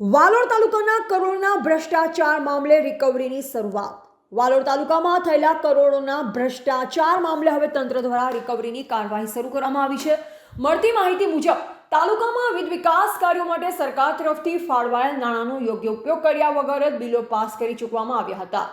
વાલોડ તાલુકાના કરોડના ભ્રષ્ટાચાર મામલે રિકવરીની શરૂઆત. વાલોડ તાલુકામાં થયેલા કરોડોના ભ્રષ્ટાચાર મામલે હવે તંત્ર દ્વારા રિકવરીની કાર્યવાહી શરૂ કરવામાં આવી છે. મળતી માહિતી મુજબ, તાલુકામાં વિવિધ વિકાસ કાર્યો માટે સરકાર તરફથી ફાળવાયેલ નાણાંનો યોગ્ય ઉપયોગ કર્યા વગર જ બિલો પાસ કરી ચૂકવામાં આવ્યા હતા.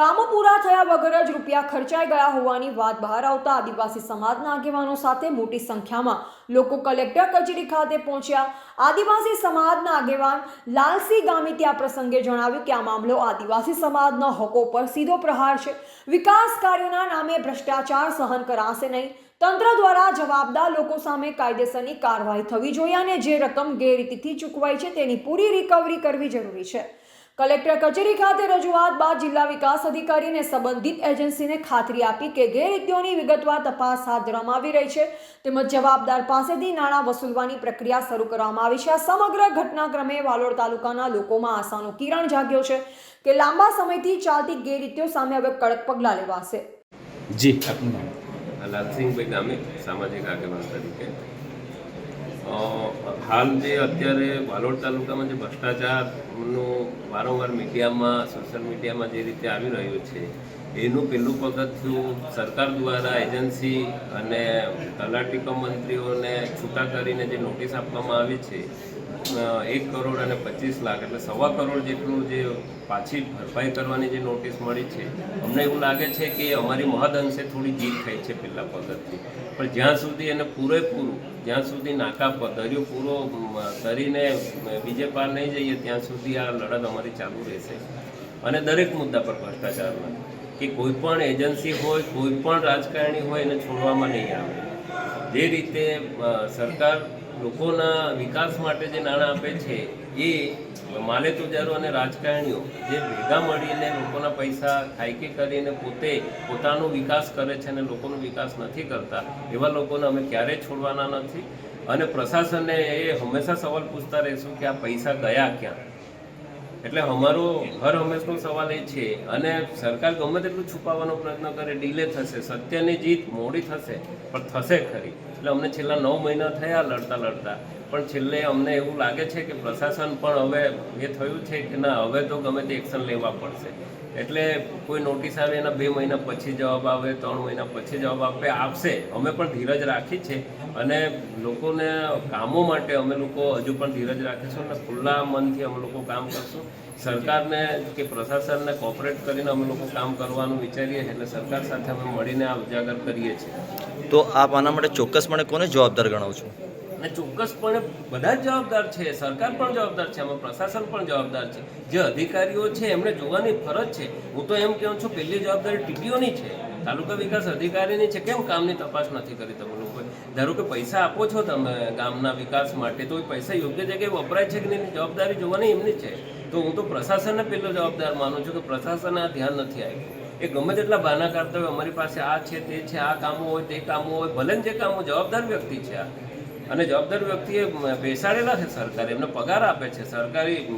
કામો પૂરા થયા વગર જ રૂપિયા ખર્ચાઈ ગયા હોવાની વાત બહાર આવતા આદિવાસી સમાજના આગેવાનો સાથે મોટી સંખ્યામાં લોકો કલેક્ટર કચેરી ખાતે પહોંચ્યા. આદિવાસી સમાજના આગેવાન લાલસિંહ ગામિતે આ પ્રસંગે જણાવ્યું કે આ મામલો આદિવાસી સમાજના હકો પર સીધો પ્રહાર છે. વિકાસ કાર્યોના નામે ભ્રષ્ટાચાર સહન કરાશે નહીં. તંત્ર દ્વારા જવાબદાર લોકો સામે કાયદેસરની કાર્યવાહી થવી જોઈએ અને જે રકમ ગેરરીતિથી ચૂકવાઈ છે તેની પૂરી રિકવરી કરવી જરૂરી છે. કલેક્ટર કચેરી ખાતે રજૂઆત બાદ જિલ્લા વિકાસ અધિકારીને સંબંધિત એજન્સીને ખાતરી આપી કે ગેરરીતિઓની વિગતવાર તપાસ હાથ ધરવામાં આવી રહી છે. તેમજ જવાબદાર પાસેથી નાણાં વસૂલવાની પ્રક્રિયા શરૂ કરવામાં આવી છે. આ સમગ્ર ઘટનાક્રમે વાલોડ તાલુકાના લોકોમાં આશાનો કિરણ જાગ્યો છે કે લાંબા સમયથી ચાલતી ગેરરીતિઓ સામે હવે કડક પગલાં લેવાશે. જી. આપનું નામ? લાલસિંહભાઈ નામે સામાજિક આગેવાન તરીકે. હાલ જે અત્યારે વાલોડ તાલુકામાં જે ભ્રષ્ટાચારનું વારંવાર મીડિયામાં સોશિયલ મીડિયામાં જે રીતે આવી રહ્યું છે એનું પહેલું પગથિયું સરકાર દ્વારા એજન્સી અને તલાટીકો મંત્રીઓને છૂટા કરીને જે નોટિસ આપવામાં આવી છે એક કરોડ અને પચીસ લાખ એટલે સવા કરોડ જેટલું જે પાછી ભરપાઈ કરવાની જે નોટિસ મળી છે, અમને એવું લાગે છે કે અમારી મહદઅંશે થોડી જીત થઈ છે પહેલા પગથથી પણ જ્યાં સુધી એને પૂરેપૂરું, જ્યાં સુધી નાકા પર દરિયો પૂરો તરીને બીજે પાર નહીં જઈએ, ત્યાં સુધી આ લડત અમારી ચાલુ રહેશે. અને દરેક મુદ્દા પર ભ્રષ્ટાચારના કે કોઈ પણ એજન્સી હોય, કોઈ પણ રાજકારણી હોય એને છોડવામાં નહીં આવે. જે રીતે સરકાર લોકોના વિકાસ માટે જે નાણાં આપે છે, એ માલે તુજારો અને રાજકારણીઓ જે ભેગા મળીને લોકોના પૈસા ખાયકી કરીને પોતે પોતાનો વિકાસ કરે છે અને લોકોનો વિકાસ નથી કરતા, એવા લોકોને અમે ક્યારેય છોડવાના નથી. અને પ્રશાસનને એ હંમેશા સવાલ પૂછતા રહીશું કે આ પૈસા ગયા ક્યાં? એટલે અમારો હર હંમેશનો સવાલ એ છે, અને સરકાર ગમે તેટલું છુપાવવાનો પ્રયત્ન કરે ડીલે થશે, સત્યની જીત મોડી થશે, પણ થશે ખરી. એટલે અમને છેલ્લા નવ મહિના થયા લડતા લડતા, પણ છેલ્લે અમને એવું લાગે છે કે પ્રશાસન પણ હવે એ થયું છે કે ના, હવે તો ગમે તે એક્શન લેવા પડશે. એટલે કોઈ નોટિસ આવે એના બે મહિના પછી જવાબ આવે, ત્રણ મહિના પછી જવાબ આપે, આપશે. અમે પણ ધીરજ રાખી છે. અને લોકોને કામો માટે અમે લોકો હજુ પણ ધીરજ રાખીશું અને ખુલ્લા મનથી અમે લોકો કામ કરશું. સરકારને કે પ્રશાસનને કોઓપરેટ કરીને અમે લોકો કામ કરવાનું વિચારીએ એટલે સરકાર સાથે અમે મળીને આ ઉજાગર કરીએ છીએ. તો આપ આના માટે ચોક્કસપણે કોને જવાબદાર ગણાવ છો? અને ચોક્કસપણે બધા જ જવાબદાર છે. સરકાર પણ જવાબદાર છે. આમાં પ્રશાસન પણ જવાબદાર છે. જે અધિકારીઓ છે, એમણે જોવાની ફરજ છે. હું તો એમ કહું છું, પહેલી જવાબદારી ટીડીઓની છે. તાલુકા વિકાસ અધિકારીની છે કેમ કામની તપાસ નથી કરી તમે લોકોએ? ધારો કે પૈસા આપો છો તમે ગામના વિકાસ માટે, તો એ પૈસા યોગ્ય જગ્યાએ વપરાય છે કે નહીં? જવાબદારી જોવાની એમની છે. તો હું તો પ્રશાસનને પહેલો જવાબદાર માનું છું કે પ્રશાસન આ ધ્યાન નથી આપ્યું. એ ગમે તેટલા બહાના કરતા હોય અમારી પાસે આ છે, તે છે, આ કામો હોય, તે કામો હોય, ભલે જે કામો, જવાબદાર વ્યક્તિ છે આ. અને જવાબદાર વ્યક્તિએ બેસાડેલા છે સરકારે એમને પગાર આપે છે. સરકારી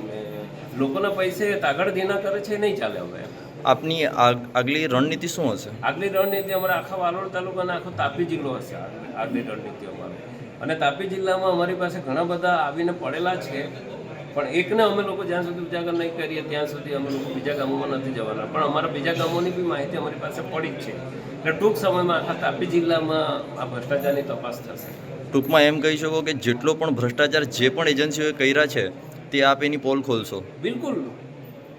લોકોના પૈસે તાગડ ધીના કરે છે નહીં ચાલે હવે. આપની આગ- આગલી રણનીતિ શું હશે? આગલી રણનીતિ અમારા આખા વાલોડ તાલુકાના આખો તાપી જિલ્લો હશે આગલી રણનીતિ અમારે. અને તાપી જિલ્લામાં અમારી પાસે ઘણા બધા આવીને પડેલા છે. પણ એકને અમે લોકો જ્યાં સુધી ઉજાગર નહીં કરીએ ત્યાં સુધી અમે લોકો બીજા ગામોમાં નથી જવાના. પણ અમારા બીજા ગામોની બી માહિતી અમારી પાસે પડી જ છે. એટલે ટૂંક સમયમાં આખા તાપી જિલ્લામાં આ ભ્રષ્ટાચારની તપાસ થશે. ટૂંકમાં એમ કહી શકો કે જેટલો પણ ભ્રષ્ટાચાર જે પણ એજન્સીઓએ કર્યા છે તે આપ એની પોલ ખોલશો. બિલકુલ.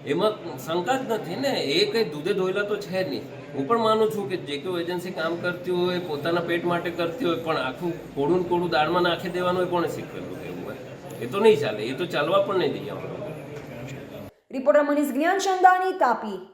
એમાં શંકા જ નથી ને. એ કંઈ દૂધે ધોયેલા તો છે જ નહીં. હું પણ માનું છું કે જે કોઈ એજન્સી કામ કરતી હોય પોતાના પેટ માટે કરતી હોય પણ આખું કોડું કોડું દાળમાં નાખી દેવાનું હોય કોણે શીખવેલું? એ તો નહીં ચાલે, એ તો ચાલવા પણ નહીં દઈએ રિપોર્ટર મનીષ જ્ઞાન ચંદાની તાપી.